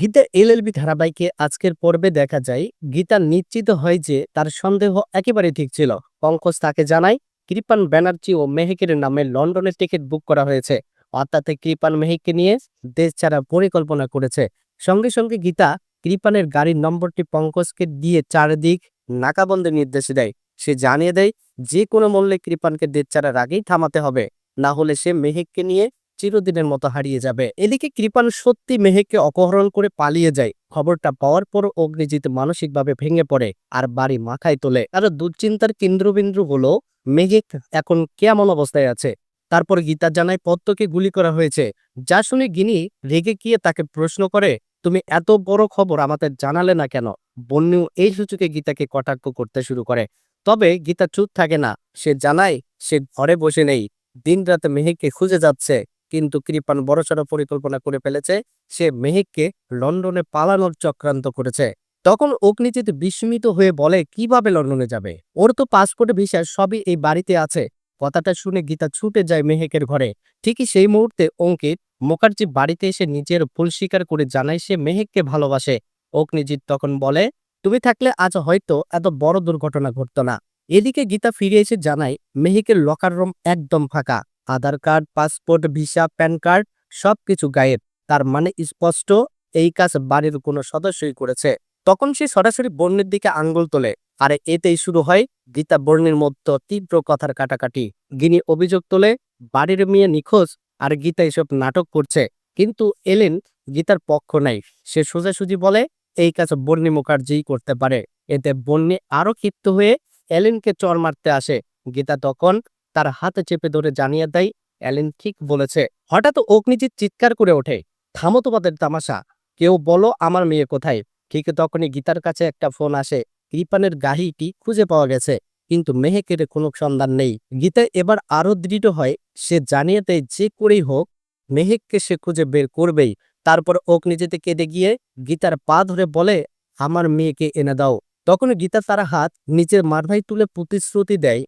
Gita LLB ধারাবাহিকে আজকের পর্বে দেখা যায়, গীতা নিশ্চিত হয় যে তার সন্দেহ একেবারে ঠিক ছিল। পঙ্কজ তাকে জানায়, কৃপান ব্যানার্জি ও মেহেকের নামে লন্ডনের টিকিট বুক করা হয়েছে। অর্থাৎ কৃপান মেহেককে নিয়ে দেশ ছাড়া পরিকল্পনা করেছে। সঙ্গে সঙ্গে গীতা কৃপানের গাড়ির নম্বরটি পঙ্কজকে দিয়ে চারিদিক নাকাবন্দের নির্দেশ দেয়। সে জানিয়ে দেয়, যে কোনো মূল্যে কৃপানকে দেশ ছাড়ার আগেই থামাতে হবে। না হলে সে মেহেককে নিয়ে চিরদিনের মতো হারিয়ে যাবে। এদিকে কৃপান সত্যি মেহেককে অপহরণ করে পালিয়ে যায়। খবরটা পাওয়ার পর অগ্নিজিৎ মানসিকভাবে ভেঙে পড়ে আর বাড়ি মাথায় তোলে। আর দুশ্চিন্তার কেন্দ্রবিন্দু হলো মেহেক এখন কেমন অবস্থায় আছে। তারপর গীতা জানায় পদ্মকে গুলি করা হয়েছে। যা শুনে গিনি রেগে গিয়ে তাকে প্রশ্ন করে, তুমি এত বড় খবর আমাদের জানালে না কেন? বন্যু এই সূচকে গীতাকে কটাক্ষ করতে শুরু করে। তবে গীতা চুপ থাকে না। সে জানায়, সে ঘরে বসে নেই। দিন রাতে মেহেককে খুঁজে যাচ্ছে। কিন্তু কৃপান বড়সড় পরিকল্পনা করে ফেলেছে। সে মেহেককে লন্ডনে পালানোর চক্রান্ত করেছে। তখন অগ্নিজিৎ বিস্মিত হয়ে বলে, কীভাবে লন্ডনে যাবে? ওর তো পাসপোর্ট ভিসা সবই এই বাড়িতে আছে। কথাটা শুনে গীতা ছুটে যায় মেহেকের ঘরে। ঠিকই সেই মুহূর্তে অঙ্কিত মুখার্জি বাড়িতে এসে নিজের ভুল স্বীকার করে জানায় সে মেহেককে ভালোবাসে। অগ্নিজিৎ তখন বলে, তুমি থাকলে আজ হয়তো এত বড় দুর্ঘটনা ঘটত না। এদিকে গীতা ফিরে এসে জানায়, মেহেকের লকার রুম একদম ফাঁকা। Aadhaar card, passport, visa, PAN card সবকিছু গায়েব। তার মানে স্পষ্ট, এই কাজ বাড়ির কোনো সদস্যই করেছে। তখন সে সরাসরি বর্ণের দিকে আঙ্গুল তোলে। আর, এতেই শুরু হয় গীতা বর্ণের মধ্যে তীব্র কথার কাটাকাটি। গিনি অভিযোগ তোলে, বাড়ির মেয়ে নিখোঁজ, আর গীতা এসব নাটক করছে। কিন্তু এলেন গীতার পক্ষ নাই। সে সোজাসুজি বলে, এই কাজ বর্ণি মুখার্জিই করতে পারে। এতে বন্যে আরও ক্ষিপ্ত হয়ে এলেনকে চর মারতে আসে। গীতা তখন তার হাত চেপে ধরে জানিয়ে দেয়, অ্যালেন ঠিক বলেছে। হঠাৎ অগ্নিজিৎ চিৎকার করে ওঠে, থামো তোমাদের তামাশা, কেউ বলো আমার মেয়ে কোথায়? ঠিক তখনই গীতার কাছে একটা ফোন আসে, কৃপানের গাহিটি খুঁজে পাওয়া গেছে, কিন্তু মেহেকের কোনো সন্ধান নেই। গীতা এবার আরও দৃঢ় হয়, সে জানিয়ে দেয়, যে করেই হোক, মেহেককে সে খুঁজে বের করবেই। তারপর অগ্নিজিতে কেঁদে গিয়ে গীতার পা ধরে বলে, আমার মেয়েকে এনে দাও। তখন গীতা তার হাত নিজের মারভাই তুলে প্রতিশ্রুতি দেয়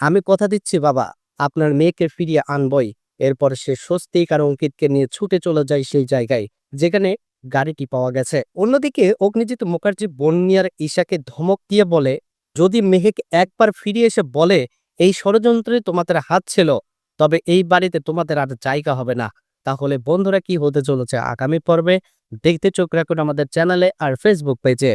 আমি কথা দিচ্ছি, বাবা। আপনার মেয়েকে ফিরিয়ে আনবই। এরপর সে স্বস্তিক আর অঙ্কিতকে নিয়ে ছুটে চলে যায় সেই জায়গায়, যেখানে গাড়িটি পাওয়া গেছে। অন্যদিকে অগ্নিজিৎ মুখার্জি বন্যার ঈশাকে ধমক দিয়ে বলে, যদি মেহেক একবার ফিরে এসে বলে, এই ষড়যন্ত্রে তোমাদের হাত ছিল, তবে এই বাড়িতে তোমাদের আর জায়গা হবে না। তাহলে বন্ধুরা কি হতে চলেছে আগামী পর্বে? দেখতে চোখ রাখুন আমাদের চ্যানেলে আর ফেসবুক পেজে।